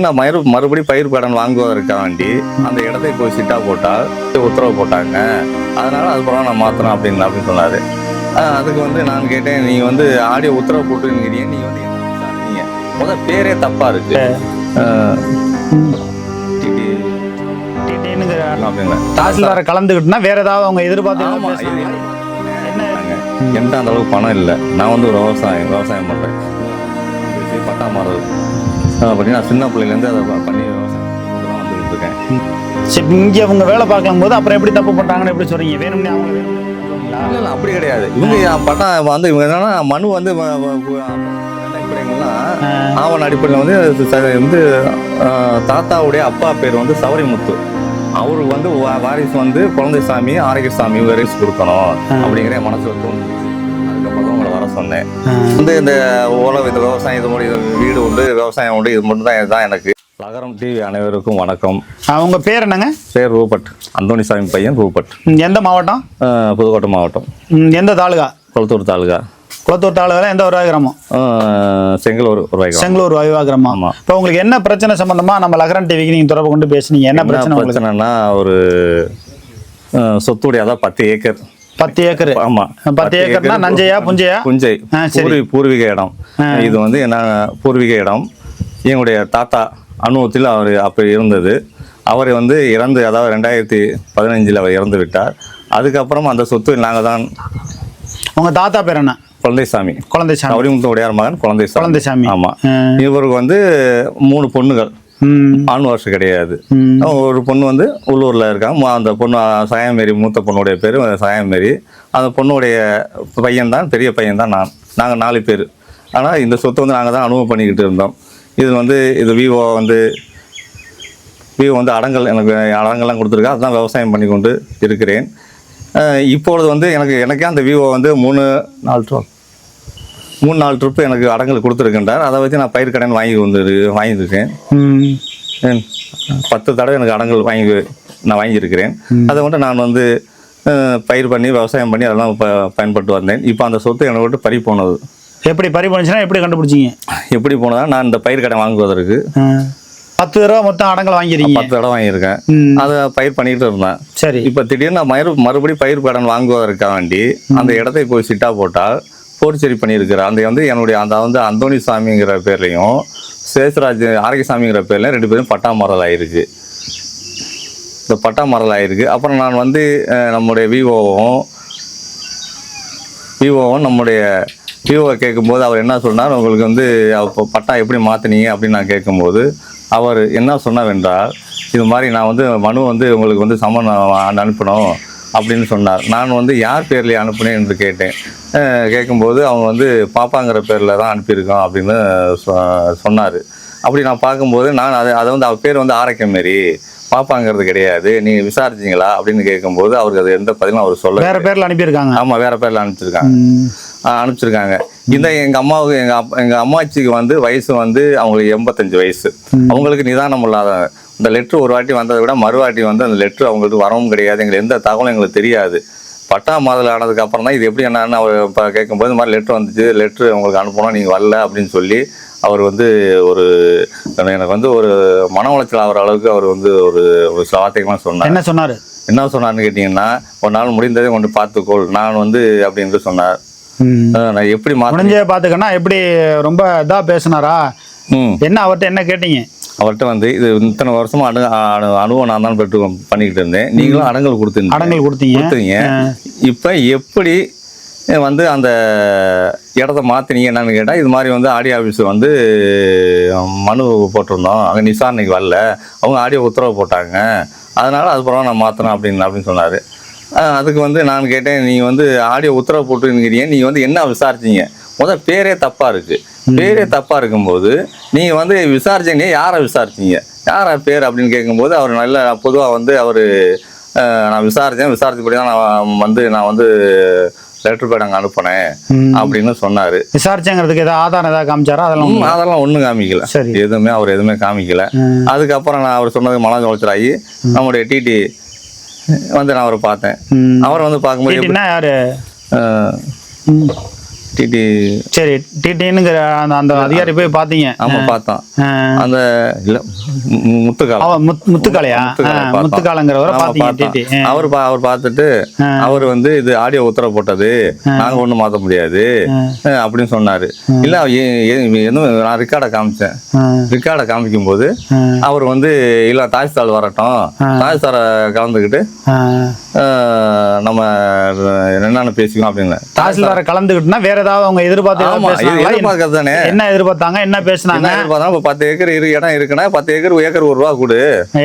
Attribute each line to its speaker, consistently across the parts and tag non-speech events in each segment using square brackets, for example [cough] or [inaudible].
Speaker 1: நான் மறு மறுபடியும் பயிர் கடன் வாங்குவதற்காக வேண்டி அந்த இடத்தை போய் சிட்டா போட்டால் உத்தரவு போட்டாங்க. அதனால அதுக்கப்புறம் நான் மாற்றணும் அப்படின்னு அப்படின்னு சொன்னாரு. அதுக்கு வந்து நான் கேட்டேன் நீ வந்து ஆடியோ உத்தரவு போட்டுங்கிறீங்க நீ வந்து என்ன விசாரிச்சீங்க முத பேரே தப்பா இருக்கு.
Speaker 2: தாசில்தாரை கலந்துக்கிட்டுனா வேற ஏதாவது அவங்க எதிர்பார்த்து என்ன?
Speaker 1: என்கிட்ட அந்த அளவுக்கு பணம் இல்லை. நான் வந்து ஒரு விவசாயம் விவசாயம் பண்ணுறேன் பட்டா மாறுது அப்படி நான் சின்ன பிள்ளையிலேருந்து அதை பண்ணி இருக்கேன்
Speaker 2: சரி இங்க அவங்க வேலை பார்க்கும் போது அப்புறம் எப்படி தப்பு பண்றாங்கன்னு எப்படி சொல்றீங்க? வேணும்னே அவங்க?
Speaker 1: இல்லை இல்லை அப்படி கிடையாது. இவங்க பட்டா வந்து இவங்க என்னன்னா மனு வந்து ஆவண அடிப்படையில் வந்து வந்து தாத்தாவுடைய அப்பா பேர் வந்து சவரிமுத்து. அவருக்கு வந்து வாரிசு வந்து குழந்தைசாமி ஆரோக்கியசாமி வாரிசு கொடுக்கணும் அப்படிங்கிற என் மனசுல தோணுச்சு சொன்னேன். வந்து இந்த ஓலை இந்த விவசாயம் இது இது வீடு உண்டு விவசாயம் உண்டு இது மட்டும் தான் இதுதான் எனக்கு. நகரம் டிவி அனைவருக்கும் வணக்கம்.
Speaker 2: அவங்க பேர் என்னங்க?
Speaker 1: பேர் ரூபட் அந்தோணிசாமி பையன் ரூபட்
Speaker 2: எந்த மாவட்டம்?
Speaker 1: புதுக்கோட்டை மாவட்டம்.
Speaker 2: எந்த தாலுகா?
Speaker 1: குளத்தூர் தாலுகா.
Speaker 2: குளத்தூர் தாலுகால எந்த ஒரு கிராமம்
Speaker 1: செங்கலூர் ஒரு வாய்க்கால்
Speaker 2: செங்களூர் வாயுவா கிராமம்
Speaker 1: ஆமா.
Speaker 2: இப்போ உங்களுக்கு என்ன பிரச்சனை சம்பந்தமா நம்ம லகரன் டிவிக்கு நீங்க தொடர்பு கொண்டு பேசுனீங்க? என்ன பிரச்சனை
Speaker 1: பிரச்சனைனா ஒரு சொத்துடைய அதான் பத்து ஏக்கர்.
Speaker 2: பத்து ஏக்கர்.
Speaker 1: ஆமா.
Speaker 2: பத்து ஏக்கர்னா நஞ்சையா புஞ்சையா?
Speaker 1: புஞ்சை. பூர்வீ பூர்வீக இடம். இது வந்து என்ன பூர்வீக இடம். எங்களுடைய தாத்தா அனுபவத்தில் அவர் அப்படி இருந்தது. அவர் வந்து இறந்து அதாவது ரெண்டாயிரத்தி பதினஞ்சில் அவர் இறந்து விட்டார். அதுக்கப்புறம் அந்த சொத்து நாங்கள் தான்
Speaker 2: உங்க தாத்தா பேர் என்ன?
Speaker 1: குழந்தைசாமி.
Speaker 2: குழந்தைசாமி.
Speaker 1: அவரிமுத்து உடையார் மகன் குழந்தைசாமி.
Speaker 2: குழந்தைசாமி.
Speaker 1: ஆமா.
Speaker 2: ஆ.
Speaker 1: இவருக்கு வந்து மூணு பொண்ணுகள். ஆண் வருஷம் கிடையாது. ஒரு பொண்ணு வந்து உள்ளூரில் இருக்காங்க அந்த பொண்ணு சாயமேரி மூத்த பொண்ணுடைய பேர் சாயமேரி. அந்த பொண்ணுடைய பையன் தான் பெரிய பையன் தான் நான். நாங்கள் நாலு பேர். ஆனால் இந்த சொத்தை வந்து நாங்கள் தான் அனுபவம் பண்ணிக்கிட்டு இருந்தோம். இது வந்து இது விவோ வந்து விவோ வந்து அடங்கல் எனக்கு அடங்கல்லாம் கொடுத்துருக்கா. அதுதான் விவசாயம் பண்ணி கொண்டு இருக்கிறேன் இப்பொழுது வந்து எனக்கு எனக்கே அந்த விவோ வந்து மூணு நாலு ட்ரிப் மூணு நாலு ட்ரிப்பு எனக்கு அடங்கல் கொடுத்துருக்கின்றார். அதை வச்சு நான் பயிர் கடன் வாங்கி வந்து வாங்கியிருக்கேன். பத்து தடவை எனக்கு அடங்கல் வாங்கி நான் வாங்கியிருக்கிறேன். அதை மட்டும் நான் வந்து பயிர் பண்ணி விவசாயம் பண்ணி அதெல்லாம் ப பயன்பட்டு வந்தேன். இப்போ அந்த சொத்து என்னை விட்டு பறி போனது.
Speaker 2: எப்படி பறி பண்ணுச்சுன்னா எப்படி கண்டுபிடிச்சீங்க?
Speaker 1: எப்படி போனதா நான் இந்த பயிர் கடை வாங்குவதற்கு.
Speaker 2: பத்து தடவை மொத்தம் அடங்கல் வாங்கிருக்கீங்க.
Speaker 1: பத்து தடவை வாங்கியிருக்கேன். அதை பயிர் பண்ணிக்கிட்டு இருந்தேன்.
Speaker 2: சரி.
Speaker 1: இப்போ திடீர்னு நான் மறு மறுபடியும் பயிர் கடன் வாங்குவதற்காக வேண்டி அந்த இடத்தை போய் சிட்டா போட்டால் போர்ச்சேரி பண்ணியிருக்கிறார் அந்த வந்து என்னுடைய அந்த வந்து அந்தோணி சாமிங்கிற பேர்லையும் சேஷராஜ் ஆரோக்கியசாமிங்கிற பேர்லையும் ரெண்டு பேரும் பட்டா மரல் ஆயிருக்கு இந்த பட்டா மரல் ஆயிருக்கு. அப்புறம் நான் வந்து நம்முடைய விவோவும் விவோவும் நம்முடைய விவோவை கேட்கும்போது அவர் என்ன சொன்னார்? உங்களுக்கு வந்து அப்போ பட்டா எப்படி மாற்றினீங்க அப்படின்னு நான் கேட்கும்போது அவர் என்ன சொன்னார் என்றால் இது மாதிரி நான் வந்து மனு வந்து உங்களுக்கு வந்து சம்மன் அனுப்பணும். அப்படின்னு சொன்னார். நான் வந்து யார் பேர்லேயே அனுப்புனேன் என்று கேட்டேன். கேட்கும்போது அவங்க வந்து பாப்பாங்கிற பேரில் தான் அனுப்பியிருக்கோம் அப்படின்னு சொன்னார். அப்படி நான் பார்க்கும்போது நான் அதை அதை வந்து அவர் பேர் வந்து ஆரோக்கியம் மாரி. பாப்பாங்கிறது கிடையாது. நீங்கள் விசாரிச்சீங்களா? அப்படின்னு கேட்கும்போது அவருக்கு அது எந்த பதிலும் அவர் சொல்ல
Speaker 2: வேற பேர்ல அனுப்பியிருக்காங்க.
Speaker 1: ஆமாம் வேற பேரில் அனுப்பிச்சிருக்காங்க. அனுப்பிச்சிருக்காங்க. இந்த எங்க அம்மாவுக்கு எங்க அப்பா எங்க அம்மாச்சிக்கு வந்து வயசு வந்து அவங்களுக்கு எண்பத்தஞ்சு வயசு. அவங்களுக்கு நிதானம் இல்லாத இந்த லெட்ரு ஒரு வாட்டி வந்ததை விட மறுவாட்டி வந்து அந்த லெட்ரு அவங்களுக்கு வரவும் கிடையாது. எங்களுக்கு எந்த தகவலும் எங்களுக்கு தெரியாது. பட்டா மாதல் ஆனதுக்கு அப்புறம் தான் இது எப்படி என்னன்னு அவர் இப்போ கேட்கும்போது இந்த மாதிரி லெட்ரு வந்துச்சு. லெட்ரு உங்களுக்கு அனுப்பணும் நீங்கள் வரல அப்படின்னு சொல்லி அவர் வந்து ஒரு எனக்கு வந்து ஒரு மன உளைச்சல் ஆகிற அளவுக்கு அவர் வந்து ஒரு ஒரு சில வார்த்தைகள்லாம் சொன்னார்.
Speaker 2: என்ன சொன்னாரு?
Speaker 1: என்ன சொன்னார்னு கேட்டிங்கன்னா ஒரு நாள் முடிந்ததை கொண்டு பார்த்துக்கோள். நான் வந்து அப்படின்னு சொன்னார். நான் எப்படி
Speaker 2: முடிஞ்ச பாத்துக்கன்னா எப்படி ரொம்ப இதா பேசுனாரா? என்ன அவர்ட்ட என்ன கேட்டீங்க?
Speaker 1: அவர்கிட்ட வந்து இது இத்தனை வருஷமா அணு- அனுபவம் நான் தான் பெற்று பண்ணிக்கிட்டு இருந்தேன். நீங்களும் அடங்கல் கொடுத்துருந்தீங்க
Speaker 2: அடங்கல் கொடுத்தீங்க.
Speaker 1: கொடுத்தீங்க. இப்போ எப்படி வந்து அந்த இடத்த மாற்றினீங்க என்னன்னு கேட்டால் இது மாதிரி வந்து ஆடியோ ஆஃபீஸ் வந்து மனு போட்டிருந்தோம். அங்கே விசாரணைக்கு வரல. அவங்க ஆடியோ உத்தரவு போட்டாங்க. அதனால அதுக்கப்புறம் நான் மாற்றணும் அப்படின்னு அப்படின்னு சொன்னார். அதுக்கு வந்து நான் கேட்டேன் நீங்கள் வந்து ஆடியோ உத்தரவு போட்டுருக்கிறீங்க. நீங்கள் வந்து என்ன விசாரிச்சீங்க? முதல் பேரே தப்பாக இருக்குது பேரே தப்பாக இருக்கும்போது நீங்கள் வந்து விசாரிச்சீங்க யாரை விசாரிச்சீங்க? யாரா பேர் அப்படின்னு கேட்கும்போது அவர் நல்ல பொதுவாக வந்து அவர் நான் விசாரித்தேன் விசாரிச்சபடி தான் நான் வந்து நான் வந்து லெட்டர் பேட் அங்கே அனுப்பினேன். அப்படின்னு சொன்னார்.
Speaker 2: விசாரிச்சேங்கிறதுக்கு ஏதாவது ஆதாரம் ஏதாவது காமிச்சாரா? அதெல்லாம்
Speaker 1: அதெல்லாம் ஒன்றும் காமிக்கல.
Speaker 2: சரி.
Speaker 1: எதுவுமே அவர் எதுவுமே காமிக்கல. அதுக்கப்புறம் நான் அவர் சொன்னது மன உளைச்சலாகி நம்முடைய டிடி வந்து நான் அவரை பார்த்தேன். அவரை வந்து பார்க்கும்போது
Speaker 2: யாரு.
Speaker 1: டிடி
Speaker 2: சரி டிடின்னுங்கிற அந்த அந்த அதிகாரி போய் பார்த்தீங்க.
Speaker 1: ஆமா பார்த்தோம். அந்த இல்ல முத்துக்காலை பார்த்தோம்.
Speaker 2: முத்துக்காலங்கிறவரை பார்த்தீங்க. டிடி.
Speaker 1: அவர் அவர் பார்த்துட்டு அவர் வந்து இது ஆடியோ உத்தரவு போட்டது. நாங்க ஒண்ணும் மாத்த முடியாது. அப்படின்னு சொன்னாரு. இல்ல நான் ரெக்கார்டை காமிச்சேன். ரெக்கார்டை காமிக்கும் போது. அவர் வந்து இல்ல தாசில்தார் வரட்டும். தாசில்தாரை கலந்துக்கிட்டு நம்ம என்னென்ன பேசிக்கணும் அப்படின்னு.
Speaker 2: தாசில்தாரை கலந்துக்கிட்டுனா வேற ஏதாவது அவங்க எதிர்பார்த்து
Speaker 1: இது தானே.
Speaker 2: என்ன எதிர்பார்த்தாங்க? என்ன பேசுனாங்க?
Speaker 1: என்ன எதிர்பார்த்தா இப்ப பத்து ஏக்கர் இரு இடம் இருக்குன்னா பத்து ஏக்கர் ஏக்கர் ஒரு ரூபா கொடு.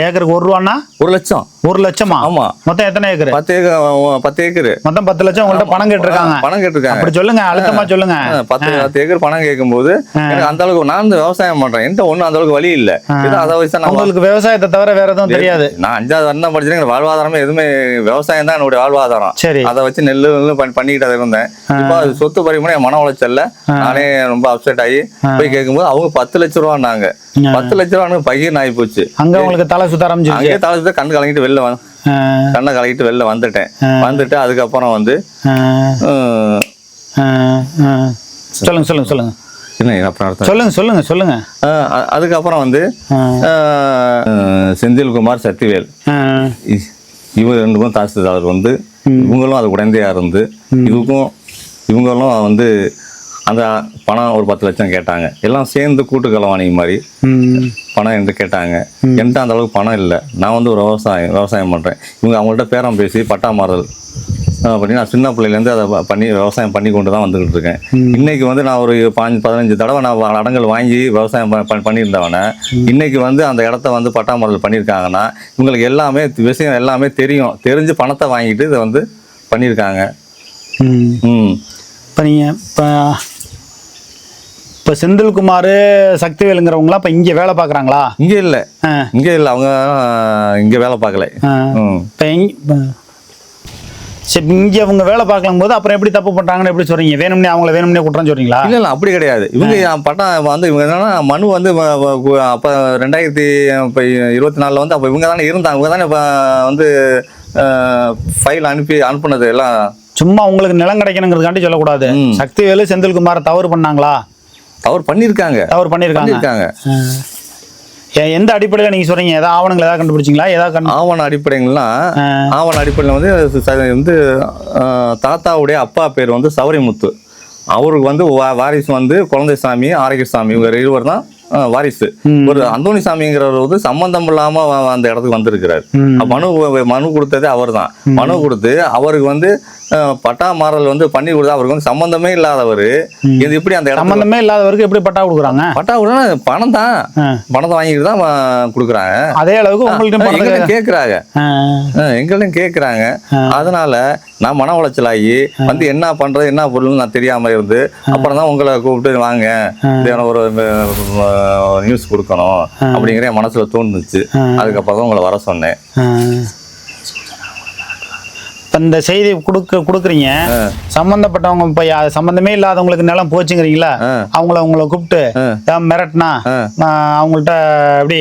Speaker 2: ஏக்கருக்கு ஒரு ரூபான்னா?
Speaker 1: ஒரு லட்சம்.
Speaker 2: ஒரு லட்சமா?
Speaker 1: ஆமா.
Speaker 2: மொத்தம் எத்தனை ஏக்கர்?
Speaker 1: பத்து ஏக்கர் பத்து ஏக்கர்.
Speaker 2: மொத்தம் பத்து லட்சம் உங்கள்ட்ட பணம் கேட்டிருக்காங்க.
Speaker 1: பணம் கேட்டிருக்காங்க.
Speaker 2: அப்படி சொல்லுங்க அழுத்தமா சொல்லுங்க.
Speaker 1: பத்து பத்து ஏக்கர் பணம் கேட்கும்போது எனக்கு அந்த அளவுக்கு நான் வந்து விவசாயம் பண்றேன். என்கிட்ட ஒண்ணும் அந்த அளவுக்கு வழி இல்ல. ஏதோ அதை வச்சு
Speaker 2: உங்களுக்கு விவசாயத்தை தவிர வேற எதுவும் தெரியாது.
Speaker 1: நான் அஞ்சாவது படிச்சேன் எனக்கு வாழ்வாதாரமே எதுவுமே விவசாயம் தான் என்னுடைய வாழ்வாதாரம்.
Speaker 2: சரி.
Speaker 1: அதை வச்சு நெல்லு நெல்லு பண்ணி- பண்ணிக்கிட்டு அதை இருந்தேன். இப்போ அது சொத்து பறிமுறை மன உளைச்சல்ல நானே ரொம்ப அப்செட் ஆகி போய் கேட்கும்போது அவங்க பத்து லட்ச ரூபான்னாங்க பத்து லட்ச ரூபான்னு பையன் ஆகி போச்சு.
Speaker 2: அங்க உங்களுக்கு தலை சுத்த ஆரம்பிச்சிருச்சு.
Speaker 1: அங்கேயே தலை கண் கலங்கிட்டு வெளில கண்ணை கலக்கிட்டு வெளில வந்துட்டேன். வந்துட்டு அதுக்கப்புறம் வந்து.
Speaker 2: சொல்லுங்க சொல்லுங்க சொல்லுங்க. சொல்லுங்க சொல்லுங்க சொல்லுங்க.
Speaker 1: அதுக்கப்புறம் வந்து செந்தில்குமார் சக்திவேல்.
Speaker 2: ஆ,
Speaker 1: இ- இவங்க ரெண்டுக்கும் தாசில்தார் வந்து இவங்களும் அது உடந்தையாக இருந்து இதுக்கும் இவங்களும் வந்து அந்த பணம் ஒரு பத்து லட்சம் கேட்டாங்க. எல்லாம் சேர்ந்து கூட்டு கலவாணி மாதிரி பணம் என்று கேட்டாங்க. என்கிட்ட அந்த அளவுக்கு பணம் இல்லை. நான் வந்து ஒரு விவசாயம் விவசாயம் பண்ணுறேன் இவங்க அவங்கள்ட்ட பேரம் பேசி பட்டா மாறுதல் நான் சின்ன பிள்ளையிலேருந்து அதை பண்ணி விவசாயம் பண்ணி கொண்டு தான் வந்துகிட்டு இருக்கேன். இன்னைக்கு வந்து நான் ஒரு பாஞ்சு பதினஞ்சு தடவை நான் அடங்கல் வாங்கி விவசாயம் பண்ணியிருந்தவனே. இன்னைக்கு வந்து அந்த இடத்த வந்து பட்டா பண்ணியிருக்காங்கன்னா இவங்களுக்கு எல்லாமே விஷயம் எல்லாமே தெரியும். தெரிஞ்சு பணத்தை வாங்கிட்டு இதை வந்து பண்ணியிருக்காங்க.
Speaker 2: ம். இப்ப நீங்க இப்ப இப்ப செந்தில்குமார் சக்திவேலுங்கிறவங்களாம் இப்ப இங்க வேலை பாக்குறாங்களா
Speaker 1: இங்கே இல்லை. இங்கே இல்லை. அவங்க இங்கே வேலை பார்க்கல.
Speaker 2: இப்ப- சரி இங்க அவங்க வேலை பார்க்கலாம் போது அப்புறம் எப்படி தப்பு பண்றாங்கன்னு எப்படி சொல்றீங்க? வேணும்னே அவங்கள வேணும்னே குற்றம் சொல்றீங்களா?
Speaker 1: இல்ல இல்ல அப்படி கிடையாது. இவங்க என் பட்டா வந்து இவங்க என்னன்னா மனு வந்து அப்ப ரெண்டாயிரத்தி இப்ப இருபத்தி நாலுல வந்து அப்ப இவங்க தானே இருந்தாங்க. இவங்க தானே வந்து ஃபைல் அனுப்பி அனுப்புனது எல்லாம்.
Speaker 2: சும்மா உங்களுக்கு நிலம் கிடைக்கணுங்கிறதுக்காண்டி சொல்லக்கூடாது. சக்திவேலு செந்தில்குமார் தவறு பண்ணாங்களா?
Speaker 1: அவர் பண்ணியிருக்காங்க.
Speaker 2: தவறு பண்ணியிருக்காங்க. எந்த அடிப்படையில் நீங்க சொல்றீங்க? ஏதாவது ஆவணங்கள் ஏதாவது கண்டுபிடிச்சிங்களா? ஏதாவது
Speaker 1: ஆவண அடிப்படைங்கள்லாம்
Speaker 2: ஆ.
Speaker 1: ஆவண அடிப்படையில் வந்து வந்து தாத்தாவுடைய அப்பா பேர் வந்து சௌரிமுத்து. அவருக்கு வந்து வாரிசு வந்து குழந்தைசாமி ஆரோக்கியசாமி இவங்க இருவர் தான் வாரிசு. ஒரு அந்தோணி சாமிங்கிறவர் வந்து சம்பந்தம் இல்லாம அந்த இடத்துக்கு வந்திருக்கிறார். மனு மனு கொடுத்ததே அவர்தான். மனு கொடுத்து அவருக்கு வந்து பட்டா மாறல் வந்து பண்ணி கொடுத்தா அவருக்கு வந்து சம்பந்தமே இல்லாதவர். இது இப்படி அந்த
Speaker 2: சம்பந்தமே இல்லாதவருக்கு எப்படி பட்டா கொடுக்குறாங்க?
Speaker 1: பட்டா கொடுத்தா பணம் தான். பணத்தை வாங்கிட்டு தான் கொடுக்குறாங்க.
Speaker 2: அதே அளவுக்கு
Speaker 1: எங்கள்ட்ட கேட்குறாங்க
Speaker 2: ஆ,
Speaker 1: எங்களையும் கேட்குறாங்க அதனால நான் மன உளைச்சலாகி வந்து என்ன பண்றது என்ன பொருள்னு நான் தெரியாம இருந்து அப்புறம் தான் உங்களை கூப்பிட்டு வாங்க. ஒரு நியூஸ் கொடுக்கணும் அப்படிங்கிற என் மனசுல தோணுச்சு. அதுக்கப்புறம் தான் உங்களை வர சொன்னேன்.
Speaker 2: இந்த செய்தி கொடுக்க கொடுக்குறீங்க சம்பந்தப்பட்டவங்க இப்ப சம்பந்தமே இல்லாதவங்களுக்கு நிலம் போச்சுங்கிறீங்களா. அவங்கள உங்களை கூப்பிட்டு ஏதாவது மிரட்டினா? நான் அவங்கள்ட்ட எப்படி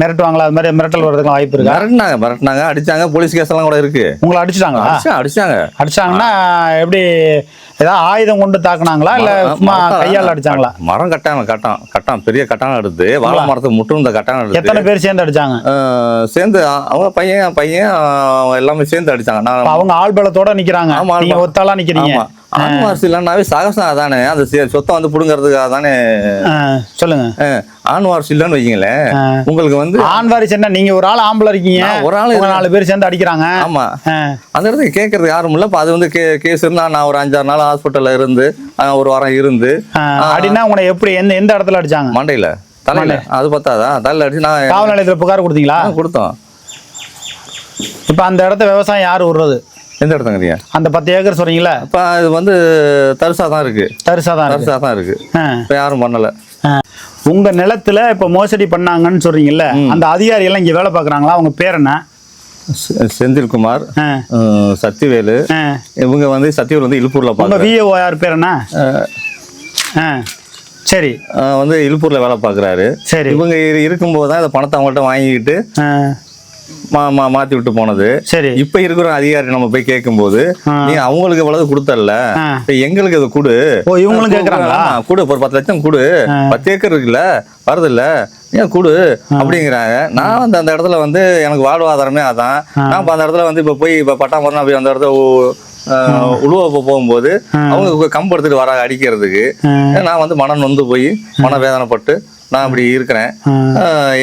Speaker 2: மிரட்டுவாங்களா? அது மாதிரி மிரட்டல் வர்றதுக்கு வாய்ப்பு இருக்கா?
Speaker 1: மிரட்டினாங்க மிரட்டினாங்க. அடிச்சாங்க. போலீஸ் கேஸ் எல்லாம் கூட இருக்கு.
Speaker 2: உங்களை அடிச்சிட்டாங்களா?
Speaker 1: அடிச்சா- அடிச்சாங்க.
Speaker 2: அடிச்சாங்கன்னா எப்படி ஏதாவது ஆயுதம் கொண்டு தாக்குனாங்களா? இல்ல சும்மா கையால் அடிச்சாங்களா?
Speaker 1: மரம் கட்டான கட்டான் கட்டான் பெரிய கட்டான எடுத்து வாழை மரத்துக்கு முட்டு இந்த கட்டான எடுத்து
Speaker 2: எத்தனை பேர் சேர்ந்து அடிச்சாங்க?
Speaker 1: சேர்ந்து அவங்க பையன் பையன் எல்லாமே சேர்ந்து அடிச்சாங்க.
Speaker 2: அவங்க ஆள் பலத்தோட நிக்கிறாங்க. நீங்க. ஒத்தாளா நிக்கிறீங்க.
Speaker 1: ஆண் வாரிசு இல்லைன்னாவே சாகசம் அதானே? அந்த செ- சொத்தை வந்து புடுங்கிறதுக்காக தானே?
Speaker 2: சொல்லுங்க.
Speaker 1: ஆண் வாரிசு இல்லைன்னு வைங்களேன்.
Speaker 2: ஆ.
Speaker 1: உங்களுக்கு வந்து
Speaker 2: ஆண் வாரிசு என்ன? நீங்க ஒரு ஆள் ஆம்பளை இருக்கீங்க.
Speaker 1: ஒரு ஆளு
Speaker 2: நாலு பேர் சேர்ந்து அடிக்கிறாங்க.
Speaker 1: ஆமா. அந்த இடத்துக்கு கேட்கறது யாரும் இல்லை. அது வந்து கே கேஸ் இருந்தா நான் ஒரு அஞ்சாறு நாள் ஹாஸ்பிட்டல்ல இருந்து ஒரு வாரம் இருந்து
Speaker 2: ஆ, அடின்னா உங்களை எப்படி எந்த எந்த இடத்துல அடிச்சாங்க?
Speaker 1: மண்டையில. தலையில. அது பத்தாதா? தலையில அடிச்சு நான்
Speaker 2: காவல் நிலையத்துல புகார் கொடுத்தீங்களா?
Speaker 1: கொடுத்தோம்.
Speaker 2: இப்ப அந்த இடத்த விவசாயம் யாரு விடுறது?
Speaker 1: எந்த இடத்துங்கிறீங்க
Speaker 2: அந்த பத்து ஏக்கர் சொல்றீங்களா
Speaker 1: இப்போ இது வந்து தரிசா தான் இருக்கு.
Speaker 2: தரிசா தான்
Speaker 1: தரிசா தான் இருக்கு. இப்போ யாரும் பண்ணல.
Speaker 2: உங்க நிலத்துல இப்ப மோசடி பண்ணாங்கன்னு சொல்றீங்கல்ல அந்த அதிகாரி எல்லாம் இங்க வேலை பாக்குறாங்களா அவங்க பேர் என்ன?
Speaker 1: செந்தில்குமார்
Speaker 2: ஆ.
Speaker 1: இவங்க வந்து சத்தியவேல் வந்து இழுப்பூர்ல
Speaker 2: விஏஓ யார் பேர் என்ன? சரி.
Speaker 1: வந்து இழுப்பூர்ல வேலை பார்க்குறாரு.
Speaker 2: சரி.
Speaker 1: இவங்க இரு- இருக்கும்போது தான் இந்த பணத்தை அவங்கள்ட்ட வாங்கிக்கிட்டு மா மா மாற்றி விட்டு போனது.
Speaker 2: சரி.
Speaker 1: இப்போ இருக்கிற அதிகாரி நம்ம போய் கேட்கும்போது. நீ அவங்களுக்கு இவ்வளவு கொடுத்தல எங்களுக்கு கொடு.
Speaker 2: ஓ இவங்களும் கேட்குறாங்களா
Speaker 1: ஆமா, கொடு ஒரு பத்து லட்சம் கொடு. பத்து ஏக்கர் இருக்குல்ல வருது இல்ல ஏன் கொடு? அப்படிங்கிறாங்க. நான் வந்து அந்த இடத்துல வந்து எனக்கு வாழ்வாதாரமே அதான். நான் இப்ப அந்த இடத்துல வந்து இப்ப போய் இப்ப பட்டாமரம் போய் அந்த இடத்துல உ- ஆஹ் உழுவ போ- போகும்போது அவங்க கம்பு எடுத்துட்டு வராங்க அடிக்கிறதுக்கு. நான் வந்து மனம் நொந்து போய் மன வேதனைப்பட்டு நான் அப்படி இருக்கிறேன்.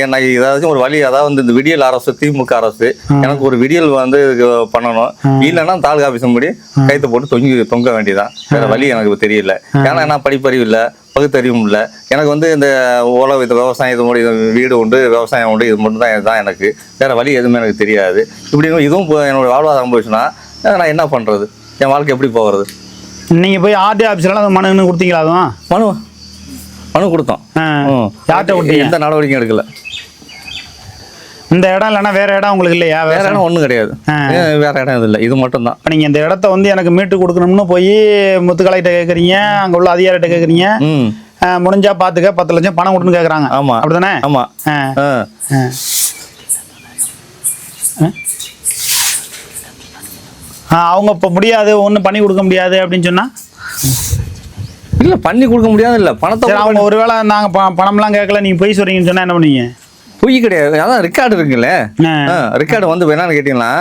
Speaker 1: என்ன ஏதாச்சும் ஒரு வழி அதாவது வந்து இந்த விடியல் அரசு திமுக அரசு எனக்கு ஒரு விடியல் வந்து இது பண்ணணும். இல்லைன்னா தாலுகா ஆஃபீஸ் முடி கைத்தை போட்டு தொங்கி தொங்க வேண்டியதான் வேற வழி எனக்கு தெரியல. ஏன்னா நான் படிப்பறிவு இல்லை பகுத்தறிவும் இல்லை. எனக்கு வந்து இந்த உழவு இது விவசாயம் இது இது வீடு உண்டு விவசாயம் உண்டு இது மட்டும் தான் தான் எனக்கு. வேற வழி எதுவுமே எனக்கு தெரியாது. இப்படி இதுவும் என்னோட வாழ்வாதாரம் போயிடுச்சுன்னா அஹ் நான் என்ன பண்றது? என் வாழ்க்கை எப்படி போகிறது?
Speaker 2: நீங்க போய் ஆர்டி ஆஃபீஸ்லாம் மனு கினு கொடுத்தீங்களா அதுவும்?
Speaker 1: மனு மனு கொடுத்தோம்.
Speaker 2: யார்கிட்ட கொடுத்தீங்க?
Speaker 1: எந்த நடவடிக்கையும் எடுக்கல.
Speaker 2: இந்த இடம் இல்லைன்னா வேற இடம் உங்களுக்கு இல்லையா?
Speaker 1: வேற இடம் ஒன்றும் கிடையாது. வேற இடம் இது இல்லை? இது மட்டும்தான்.
Speaker 2: நீங்கள் இந்த இடத்த வந்து எனக்கு மீட்டு கொடுக்கணும்னு போய் முத்துக்கலைகிட்ட கேட்குறீங்க அங்கே உள்ள அதிகாரிகிட்ட கேட்குறீங்க முடிஞ்சா பார்த்துக்க பத்து லட்சம் பணம் கொடுன்னு கேட்குறாங்க
Speaker 1: ஆமா.
Speaker 2: அப்படிதானே
Speaker 1: ஆமா.
Speaker 2: ஆ.
Speaker 1: ஆ.
Speaker 2: ஆ. ஆ, அவங்க இப்போ முடியாது ஒன்றும் பண்ணி கொடுக்க முடியாது அப்படின்னு சொன்னா?
Speaker 1: இல்ல பண்ணி கொடுக்க முடியாது இல்ல பணத்தை
Speaker 2: அவங்க ஒருவேளை நாங்கள் பணம்லாம் கேட்கல நீங்கள் பொய் சொல்றீங்கன்னு சொன்னா என்ன பண்ணுவீங்க?
Speaker 1: பொய் கிடையாது. அதான் ரெக்கார்டு இருக்குல்ல. ரெக்கார்டு வந்து என்னன்னு கேட்டீங்கன்னா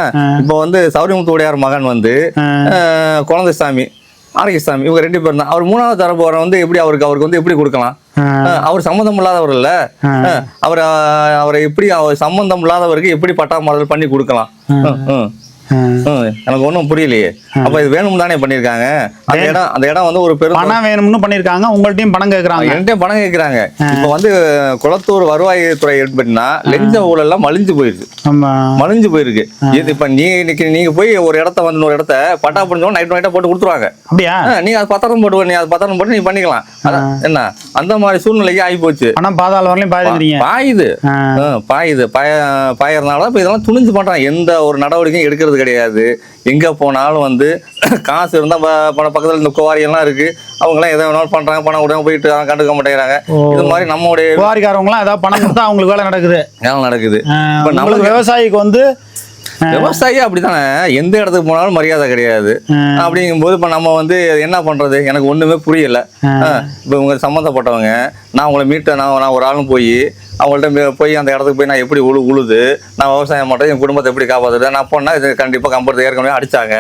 Speaker 1: இப்போ வந்து சௌரியமுத்து உடையார் மகன் வந்து.
Speaker 2: ஆ,
Speaker 1: குழந்தைசாமி ஆரோக்கியசாமி இவங்க ரெண்டு பேரும் தான். அவர் மூணாவது தரப்பு வர வந்து எப்படி அவருக்கு அவருக்கு வந்து எப்படி கொடுக்கலாம்? அவர் சம்மந்தம் இல்லாதவர் இல்ல. அவர் அவரை எப்படி அவர் சம்மந்தம் இல்லாதவருக்கு எப்படி பட்டா மாறுதல் பண்ணி கொடுக்கலாம்? எனக்கு ஒன்றும் புரியலையே. அப்ப இது வேணும் தானே பண்ணியிருக்காங்க அந்த இடம் அந்த இடம் வந்து ஒரு பெரும்
Speaker 2: பணம் வேணும்னு பண்ணியிருக்காங்க உங்கள்ட்டையும் பணம் கேட்குறாங்க
Speaker 1: என்கிட்ட பணம் கேட்குறாங்க இப்போ வந்து குளத்தூர் வருவாய்த்துறை எடுத்துட்டீங்கன்னா லெஞ்ச ஊழல்லாம் மலிஞ்சு போயிருக்கு மலிஞ்சு போயிருக்கு. இது இப்ப நீ இன்னைக்கு நீங்க போய் ஒரு இடத்த வந்து ஒரு இடத்த பட்டா புரிஞ்சவங்க நைட் நைட்டா போட்டு கொடுத்துருவாங்க.
Speaker 2: அப்படியா?
Speaker 1: நீங்க அது பத்திரம் போட்டு நீ அது பத்திரம் போட்டு நீ பண்ணிக்கலாம். என்ன? அந்த மாதிரி சூழ்நிலைக்கு ஆகி போச்சு.
Speaker 2: பணம் பாதாள வரலையும் பாதுக்கிறீங்க
Speaker 1: பாயுது. பாயுது. பாய பாயறதுனால இப்போ இதெல்லாம் துணிஞ்சு பண்றான் எந்த ஒரு நடவடிக்கையும் எடுக்கிறது கிடையாது. எங்க போனாலும் வந்து [clears throat] காசு இருந்தா ப- ப- பக்கத்துல இந்த குவாரி எல்லாம் இருக்கு. அவங்க எல்லாம் எதை வேணாலும் பண்றாங்க பணம் விடாம போயிட்டு கண்டுக்க மாட்டேங்கிறாங்க. இது மாதிரி நம்மளுடைய
Speaker 2: குவாரிக்காரவங்களாம் ஏதாவது பணம் கொடுத்தா அவங்களுக்கு வேலை நடக்குது.
Speaker 1: வேலை நடக்குது. இப்ப நமக்கு
Speaker 2: விவசாயிக்கு வந்து
Speaker 1: விவசாயி அப்படித்தானே? எந்த இடத்துக்கு போனாலும் மரியாதை கிடையாது. அப்படிங்கும்போது இப்போ நம்ம வந்து என்ன பண்றது? எனக்கு ஒண்ணுமே புரியல. இப்போ உங்க சம்மந்தப்பட்டவங்க நான் உங்களை மீட்ட நான் நான் ஒரு ஆளும் போய் அவங்கள்ட்ட போய் அந்த இடத்துக்கு போய் நான் எப்படி உழு உழுது நான் விவசாயம் பண்ணுறது என் குடும்பத்தை எப்படி காப்பாற்றுறது நான் போனால் இது கண்டிப்பாக கம்பெனி ஏற்கனவே அடிச்சாங்க.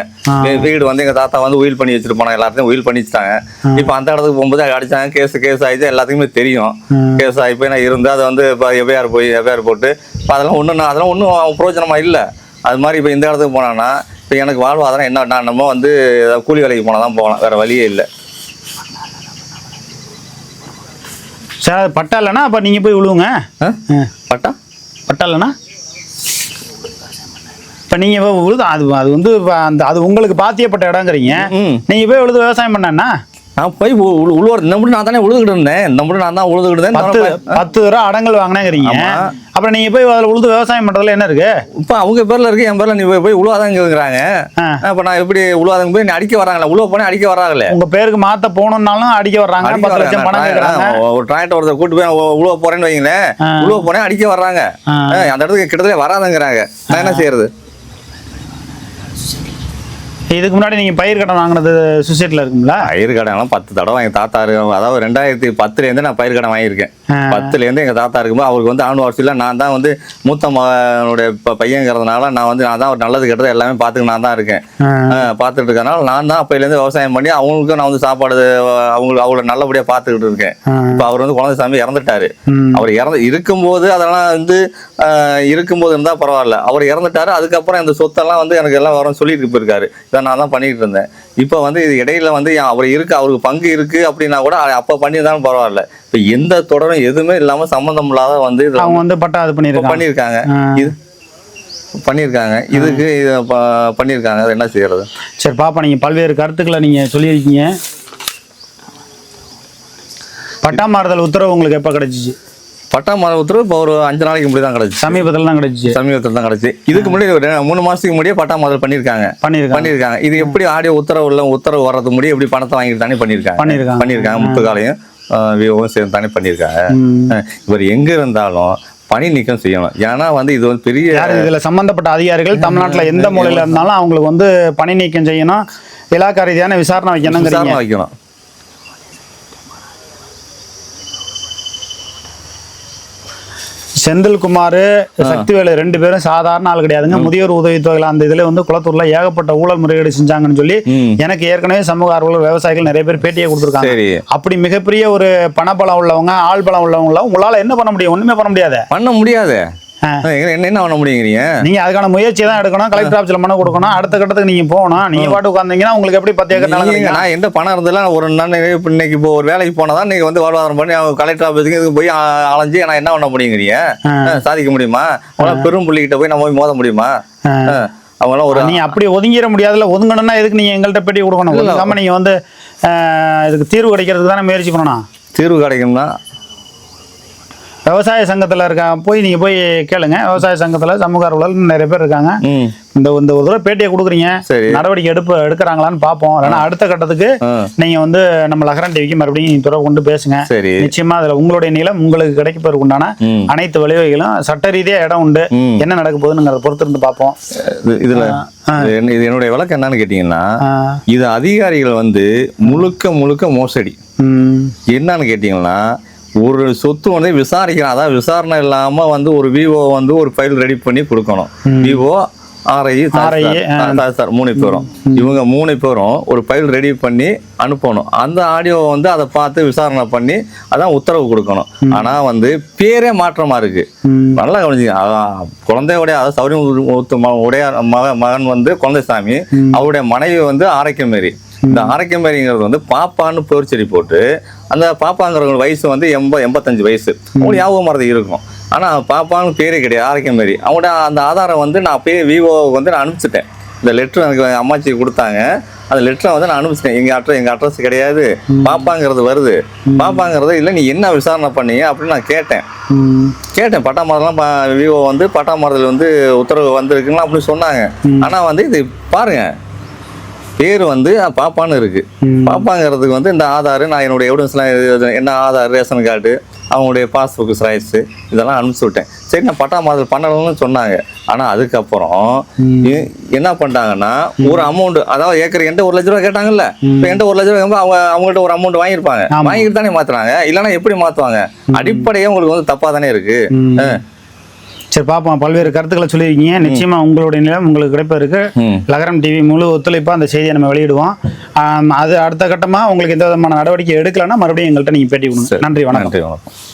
Speaker 1: வீ- வீடு வந்து எங்கள் தாத்தா வந்து உயில் பண்ணி வச்சுட்டு போனாங்க எல்லாத்தையும் உயில் பண்ணி வச்சுட்டாங்க இப்போ அந்த இடத்துக்கு போகும்போது அடிச்சாங்க. கேஸ் கேஸ் ஆயிடுச்சு. எல்லாத்துக்குமே தெரியும். கேஸ் ஆகி போய் நான் இருந்து அதை வந்து இப்போ எஃப்ஐஆர் போய் எஃப்ஐஆர் போட்டு இப்போ அதெல்லாம் ஒன்றும் அதெல்லாம் ஒன்றும் பிரோஜனமா இல்லை. அது மாதிரி இப்போ இந்த இடத்துக்கு போனான்னா இப்போ எனக்கு வாழ்வாதாரம் என்ன நான் நம்ம வந்து ஏதாவது கூலி வேலைக்கு போனால் தான் போகலாம். வேறு வழியே இல்லை.
Speaker 2: சரி பட்டா இல்லைன்னா அப்போ நீங்கள் போய் விழுவுங்க
Speaker 1: ஆ?
Speaker 2: ஆ.
Speaker 1: பட்டா?
Speaker 2: பட்டா இல்லைன்னா? இப்போ நீங்கள் போய் உழுது அது அது வந்து அந்த அது உங்களுக்கு பாத்தியப்பட்ட இடங்கிறீங்க. நீங்கள் போய் உழுது விவசாயம் பண்ணா
Speaker 1: நான் போய் உ- உழு- உழுவர் இந்த மட்டும் நான் தானே உழுதுகிட்டு இருந்தேன். இந்த மட்டும் நான் தான் உழுதுகிட்டு இருந்தேன்.
Speaker 2: பத்து பத்து ரூபா அடங்கல் வாங்கினேங்கிறீங்க. அப்புறம் நீங்கள் போய் அதில் உழுது விவசாயம் பண்ணுறதுல என்ன இருக்கு?
Speaker 1: இப்போ அவங்க பேர்ல இருக்கு என் பேர்ல நீ போய் போய் உழுவாதாங்கிறாங்க
Speaker 2: ஆ.
Speaker 1: இப்போ நான் எப்படி உழுவாதங்க போய் நீ அடிக்க வராங்களே உழுவ போனே அடிக்க வராங்களே
Speaker 2: உங்கள் பேருக்கு மாற்ற போகணுன்னாலும் அடிக்க வர்றாங்க பத்து லட்சம் பணம். கேட்குறாங்க
Speaker 1: ஒரு டிராக்டர் ஒருத்தர் கூட்டு போய் உழுவ போறேன்னு வைங்களேன். உழுவ போனேன் அடிக்க வர்றாங்க. அந்த இடத்துக்கு கிட்டத்தட்ட வராதுங்கிறாங்க. நான் என்ன செய்யறது?
Speaker 2: இதுக்கு முன்னாடி நீங்கள் பயிர் கடன் வாங்கினது சுசைட்டில் இருக்குங்களா?
Speaker 1: பயிர் கடைலாம் பத்து தடவை எங்கள் தாத்தா இருக்கு. அதாவது ரெண்டாயிரத்தி பத்துலேருந்து நான் பயிர் கடன் வாங்கியிருக்கேன்.
Speaker 2: ஆ.
Speaker 1: பத்துலேருந்து எங்கள் தாத்தா இருக்கும்போது அவருக்கு வந்து ஆண்டு வருஷத்தில் நான் தான் வந்து மூத்த மகனுடைய பையங்கிறதுனால நான் வந்து நான் தான் ஒரு நல்லது கெட்டது எல்லாமே பார்த்துக்கு நான் தான் இருக்கேன். பார்த்துட்டு இருக்கறனால நான் தான் அப்பையிலேருந்து விவசாயம் பண்ணி அவங்களுக்கும் நான் வந்து சாப்பாடு அவங்களுக்கு அவங்கள நல்லபடியாக பார்த்துக்கிட்டு இருக்கேன். இப்போ அவர் வந்து குழந்தை சாமி இறந்துட்டாரு. அவர் இறந்து இருக்கும்போது அதெல்லாம் வந்து இருக்கும்போது இருந்தால் பரவாயில்ல. அவர் இறந்துட்டாரு. அதுக்கப்புறம் இந்த சொத்தெல்லாம் வந்து எனக்கு எல்லாம் வரும் சொல்லிட்டு போயிருக்காரு. நான் தான் பண்ணிட்டு இருந்தேன். இப்போ வந்து இது இடையில வந்து அவர் இருக்கு அவருக்கு பங்கு இருக்கு அப்படின்னா கூட அப்போ பண்ணியிருந்தாலும் பரவாயில்ல. இப்போ எந்த தொடரும் எதுவுமே இல்லாமல் சம்மந்தம் இல்லாத வந்து இதில்
Speaker 2: அவங்க வந்து பட்டா இது பண்ணியிருக்காங்க.
Speaker 1: பண்ணியிருக்காங்க. இது பண்ணியிருக்காங்க. இதுக்கு இதை பண்ணியிருக்காங்க. அது என்ன செய்யறது?
Speaker 2: சரி பாப்பா நீங்கள் பல்வேறு கருத்துக்களை நீங்கள் சொல்லியிருக்கீங்க. பட்டா மாறுதல் உத்தரவு உங்களுக்கு எப்போ கிடைச்சிச்சு?
Speaker 1: பட்டா மர உத்தரவு இப்போ ஒரு அஞ்சு நாளைக்கு முன்னாடி தான் கிடச்சி
Speaker 2: சமீபத்தில் தான் கிடைச்சிச்சு.
Speaker 1: சமீபத்தில் தான் கிடச்சி இதுக்கு முன்னாடி ஒரு மூணு மாதத்துக்கு முன்னாடியே பட்டா முதல் பண்ணியிருக்காங்க.
Speaker 2: பண்ணியிருக்காங்க.
Speaker 1: பண்ணியிருக்காங்க. இது எப்படி ஆடியோ உத்தரவு இல்லை உத்தரவு வர்றது முடியும் எப்படி பணத்தை வாங்கிட்டு தானே பண்ணியிருக்காங்க?
Speaker 2: பண்ணியிருக்காங்க.
Speaker 1: பண்ணியிருக்காங்க. முத்துக்காலையும் விவோவும் சேர்ந்து தானே பண்ணியிருக்காங்க. இவர் எங்க இருந்தாலும் பணி நீக்கம் செய்யணும். ஏன்னா வந்து இது வந்து பெரிய
Speaker 2: இதுல சம்பந்தப்பட்ட அதிகாரிகள்? தமிழ்நாட்டுல எந்த மூலையில இருந்தாலும் அவங்களுக்கு வந்து பணி நீக்கம் செய்யணும். இலாக்கா ரீதியான விசாரணை வைக்கணுங்கிறீங்க.
Speaker 1: விசாரணை வைக்கணும்.
Speaker 2: செந்தில்குமார் சக்திவேலு ரெண்டு பேரும் சாதாரண ஆள் கிடையாதுங்க. முதியோர் உதவித்தொகையில் அந்த இதுல வந்து குளத்தூர்ல ஏகப்பட்ட ஊழல் முறைகேடு செஞ்சாங்கன்னு சொல்லி. எனக்கு ஏற்கனவே சமூக ஆர்வலர் விவசாயிகள் நிறைய பேர் பேட்டியை கொடுத்துருக்காங்க.
Speaker 1: சரி.
Speaker 2: அப்படி மிகப்பெரிய ஒரு பணபலம் உள்ளவங்க ஆள் பலம் உள்ளவங்கள உங்களால என்ன பண்ண முடியும்? ஒண்ணுமே பண்ண முடியாது.
Speaker 1: பண்ண முடியாது. என்ன என்ன பண்ண முடியுங்கிறீங்க?
Speaker 2: நீங்க அதுக்கான முயற்சி தான் எடுக்கணும் கலெக்டர் ஆஃபீஸ்ல மனு கொடுக்கணும். அடுத்த கட்டத்துக்கு நீங்க போகணும். நீங்க பாட்டு உட்காந்தீங்கன்னா உங்களுக்கு எப்படி பத்து ஏக்கர் நிலம்?
Speaker 1: நான் எந்த பணம் இருந்தெல்லாம் ஒரு நான் இன்னைக்கு இப்போ ஒரு வேலைக்கு போனா தான் நீங்க வந்து வாழ்வாதாரம் பண்ணி அவங்க கலெக்டர் ஆஃபீஸுக்கு இதுக்கு போய் அலைஞ்சு நான் என்ன பண்ண முடியுங்கிறீங்க? சாதிக்க முடியுமா? அவங்கள பெரும் புள்ளிக்கிட்ட போய் நம்ம போய் மோத முடியுமா? அவங்களாம் ஒரு
Speaker 2: நீங்க அப்படி ஒதுங்கிட முடியாதுல ஒதுங்கணும்னா எதுக்கு நீங்க எங்கள்கிட்ட பேட்டி கொடுக்கணும்? ஒதுங்காம நீங்க வந்து இதுக்கு தீர்வு கிடைக்கிறதுக்கு தானே முயற்சி பண்ணணும்.
Speaker 1: தீர்வு கிடைக்கும்னா
Speaker 2: விவசாய சங்கத்துல இருக்க போய் நீங்க போய் கேளுங்க. விவசாய சங்கத்துல சமூக ஆர்வலர் நிறைய பேர் இருக்காங்க. இந்த இந்த ஒரு தடவை பேட்டியை கொடுக்குறீங்க.
Speaker 1: சரி.
Speaker 2: நடவடிக்கை எடுப்பு எடுக்கிறாங்களான்னு பார்ப்போம். இல்லைன்னா அடுத்த கட்டத்துக்கு
Speaker 1: ஆ.
Speaker 2: நீங்க வந்து நம்ம லகரன் டிவிக்கு மறுபடியும் துறை கொண்டு பேசுங்க.
Speaker 1: சரி.
Speaker 2: நிச்சயமா அதுல உங்களுடைய நிலம் உங்களுக்கு கிடைப்பதற்கு உண்டான அனைத்து வழிவகைகளும் சட்ட ரீதியா இடம் உண்டு. என்ன நடக்க போகுதுங்கிறத பொறுத்து இருந்து பார்ப்போம்.
Speaker 1: இது- இதுல இது என்ன- இது என்னுடைய விளக்கம் என்னன்னு கேட்டீங்கன்னா இது அதிகாரிகள் வந்து முழுக்க முழுக்க மோசடி. என்னன்னு கேட்டிங்கன்னா ஒரு சொத்து வந்து விசாரிக்கணும் அதாவது விசாரணை இல்லாம வந்து ஒரு விவோ வந்து ஒரு ஃபைல் ரெடி பண்ணி கொடுக்கணும். விவோ ஆர்ஐ சார் மூணு பேரும். இவங்க மூணு பேரும் ஒரு ஃபைல் ரெடி பண்ணி அனுப்பணும். அந்த ஆடியோ வந்து அதை பார்த்து விசாரணை பண்ணி அதான் உத்தரவு கொடுக்கணும். ஆனா வந்து பேரே மாற்றமா இருக்கு. நல்லா கவனிச்சிங்க. அதான் குழந்தையுடைய அதாவது சௌரியம் உடைய மகன் வந்து குழந்தைசாமி அவருடைய மனைவி வந்து ஆரோக்கியமேரி. இந்த ஆரோக்கியமேரிங்கிறது வந்து பாப்பான்னு பேர்ச்செடி போட்டு அந்த பாப்பாங்கிறவங்க வயசு வந்து எண்ப எண்பத்தஞ்சு வயசு. அவங்களுக்கு ஞாபகம் மறதி இருக்கும். ஆனால் பாப்பான்னு பேரே கிடையாது ஆரோக்கியமேரி அவங்களோட அந்த ஆதாரம் வந்து நான் அப்பயே விவோவுக்கு வந்து நான் அனுப்பிச்சிட்டேன். இந்த லெட்டர் எனக்கு அம்மாச்சி கொடுத்தாங்க. அந்த லெட்டரை வந்து நான் அனுப்பிச்சிட்டேன். எங்கள் அட்ரஸ் எங்கள் அட்ரஸ் கிடையாது. பாப்பாங்கிறது வருது. பாப்பாங்கிறது இல்லை நீ என்ன விசாரணை பண்ணீங்க அப்படின்னு நான் கேட்டேன். கேட்டேன். பட்டாமரம்லாம் விவோ வந்து பட்டாமரத்தில் வந்து உத்தரவு வந்திருக்குங்களா அப்படின்னு சொன்னாங்க. ஆனால் வந்து இது பாருங்க பேர் வந்து பாப்பான்னு இருக்கு. பாப்பாங்கிறதுக்கு வந்து இந்த ஆதார் நான் என்னுடைய எவிடன்ஸ்லாம் என்ன ஆதார் ரேஷன் கார்டு அவங்களுடைய பாஸ்புக் ஸ்ரைஸ் இதெல்லாம் அனுப்பிச்சி விட்டேன். சரி நான் பட்டாமரத்தில் பண்ணணும்னு சொன்னாங்க. ஆனால் அதுக்கப்புறம் என்ன பண்ணிட்டாங்கன்னா ஒரு அமௌண்ட் அதாவது ஏக்கர் என்கிட்ட ஒரு லட்ச ரூபா கேட்டாங்கல்ல இப்போ என்கிட்ட ஒரு லட்ச ரூபா அவங்க அவங்கள்ட்ட ஒரு அமௌண்ட் வாங்கியிருப்பாங்க. வாங்கிட்டு தானே மாத்துறாங்க. இல்லைன்னா எப்படி மாற்றுவாங்க அடிப்படையே உங்களுக்கு வந்து தப்பாக தானே இருக்கு.
Speaker 2: சரி பார்ப்போம் பல்வேறு கருத்துக்களை சொல்லியிருக்கீங்க. நிச்சயமா உங்களுடைய நிலம் உங்களுக்கு கிடைப்பதற்கு
Speaker 1: ம்.
Speaker 2: லகரம் டிவி முழு ஒத்துழைப்பாக அந்த செய்தியை நம்ம வெளியிடுவோம். அது அடுத்த கட்டமாக உங்களுக்கு எந்த விதமான நடவடிக்கை எடுக்கலைன்னா மறுபடியும் எங்கள்கிட்ட நீங்கள் பேட்டி கொடுங்க.
Speaker 1: சரி.
Speaker 2: நன்றி வணக்கம்.
Speaker 1: நன்றி வணக்கம்.